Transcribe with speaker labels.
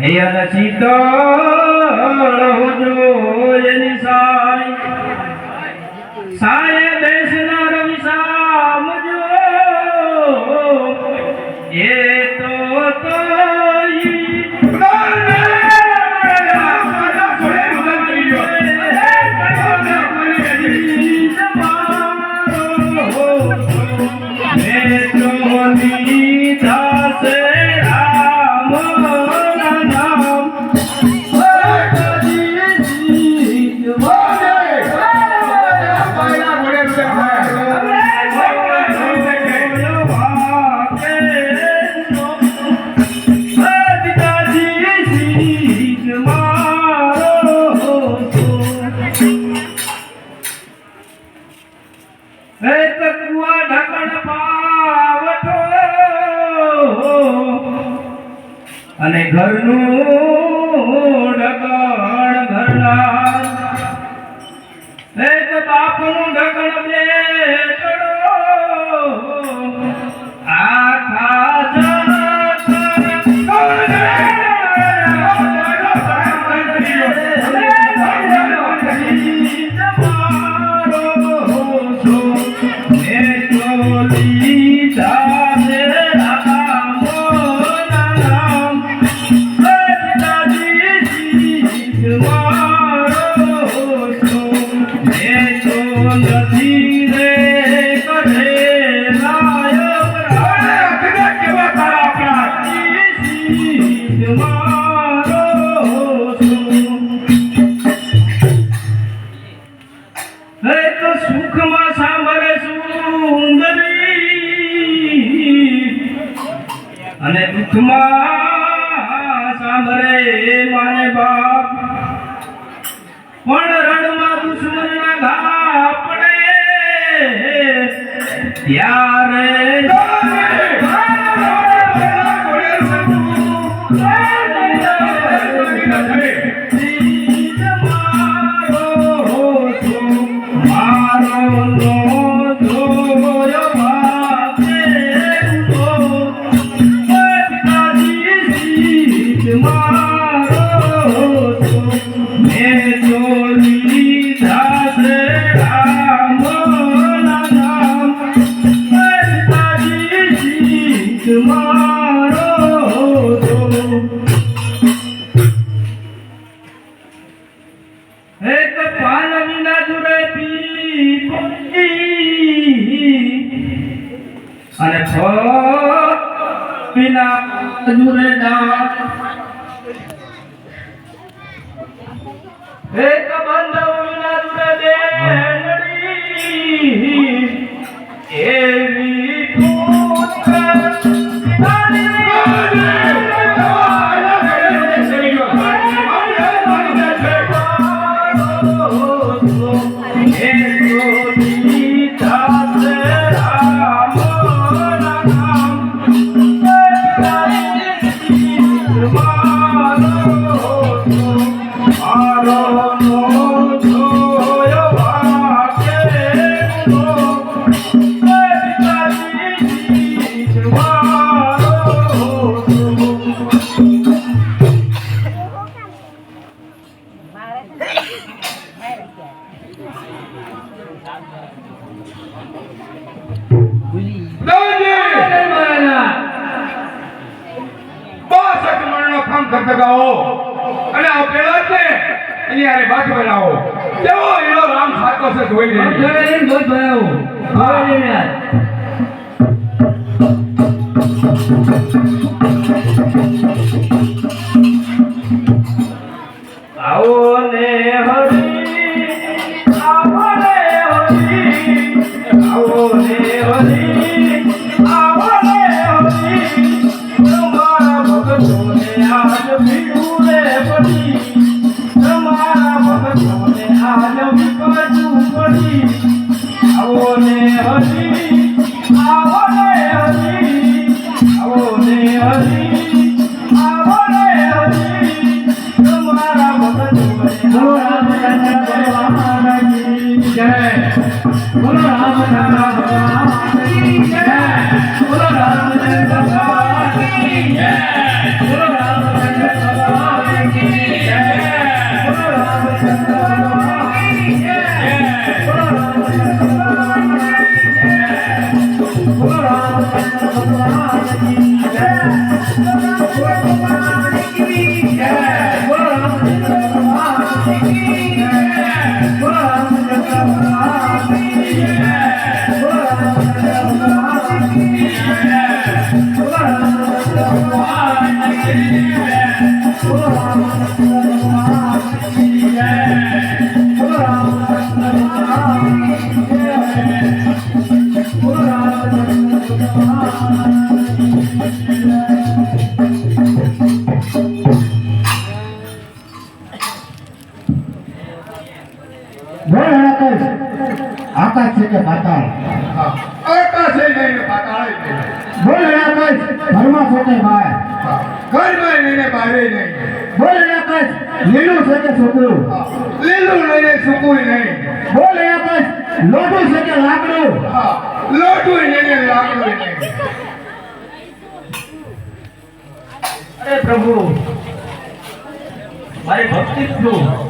Speaker 1: હૈયા શીતળ હોજો એની સાય સાય બેસનાર અને ઘરનું ઢકણ ઘરનાર હે તો બાપનું ઢગણ બેટડો દુઃખમાં સાંભળે માને બાપ. પણ રણમાં દુશ્મનના ઘા પડે. ત્યારે મારો او بنا تنور دا اے بندا بنا دے نڑی اے وی
Speaker 2: پھول دا ખમ ખટખટાવો અને આ પેલા છે હારે બાજુ બનાવો કેવો એનો રામ સાચો છે જોઈ લેજો.
Speaker 1: આવો.
Speaker 3: Yeah. આકાશ છે કે પાતાળ
Speaker 2: હા. છે નહીં પાતાળ.
Speaker 3: બોલ આકાશ ઘરમાં છે કે બહાર
Speaker 2: હા. ઘરમાં નહીં ને નહીં.
Speaker 3: બોલ આકાશ લીલું છે કે સૂકું
Speaker 2: લીલું નહીં સુકું નહીં.
Speaker 3: બોલ આકાશ લોટું છે કે લાકડું
Speaker 2: લોટું નહીં લાકડું નહીં.
Speaker 1: અરે પ્રભુ મારી ભક્તિ જુઓ